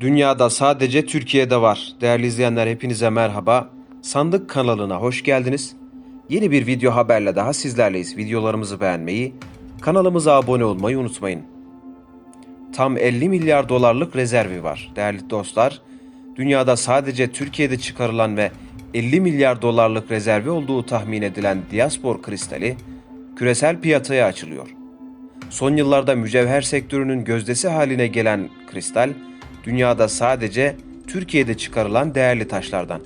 Dünyada sadece Türkiye'de var. Değerli izleyenler hepinize merhaba. Sandık kanalına hoş geldiniz. Yeni bir video haberle daha sizlerleyiz. Videolarımızı beğenmeyi, kanalımıza abone olmayı unutmayın. Tam 50 milyar dolarlık rezervi var. Değerli dostlar, dünyada sadece Türkiye'de çıkarılan ve 50 milyar dolarlık rezervi olduğu tahmin edilen Diaspor kristali küresel piyasaya açılıyor. Son yıllarda mücevher sektörünün gözdesi haline gelen kristal, dünyada sadece Türkiye'de çıkarılan değerli taşlardan.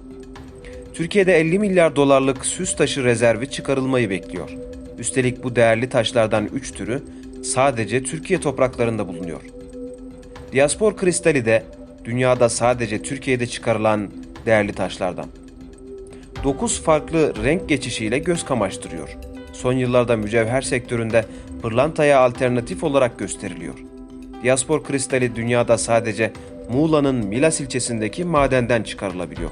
Türkiye'de 50 milyar dolarlık süs taşı rezervi çıkarılmayı bekliyor. Üstelik bu değerli taşlardan 3 türü sadece Türkiye topraklarında bulunuyor. Diaspor kristali de dünyada sadece Türkiye'de çıkarılan değerli taşlardan. 9 farklı renk geçişiyle göz kamaştırıyor. Son yıllarda mücevher sektöründe pırlantaya alternatif olarak gösteriliyor. Diaspor kristali dünyada sadece Muğla'nın Milas ilçesindeki madenden çıkarılabiliyor.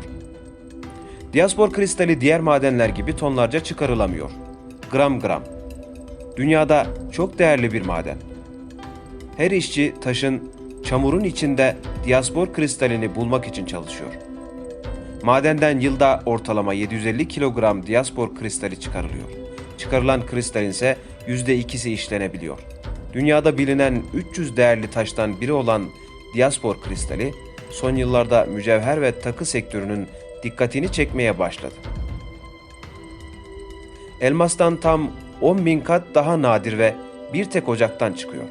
Diaspor kristali diğer madenler gibi tonlarca çıkarılamıyor. Gram gram. Dünyada çok değerli bir maden. Her işçi taşın çamurun içinde diaspor kristalini bulmak için çalışıyor. Madenden yılda ortalama 750 kilogram diaspor kristali çıkarılıyor. Çıkarılan kristalin ise %2'si işlenebiliyor. Dünyada bilinen 300 değerli taştan biri olan diaspor kristali, son yıllarda mücevher ve takı sektörünün dikkatini çekmeye başladı. Elmastan tam 10 bin kat daha nadir ve bir tek ocaktan çıkıyor.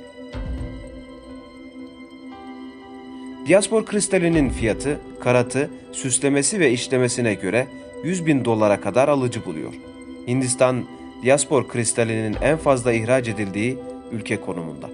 Diaspor kristalinin fiyatı, karatı, süslemesi ve işlemesine göre 100 bin dolara kadar alıcı buluyor. Hindistan, diaspor kristalinin en fazla ihraç edildiği ülke konumunda.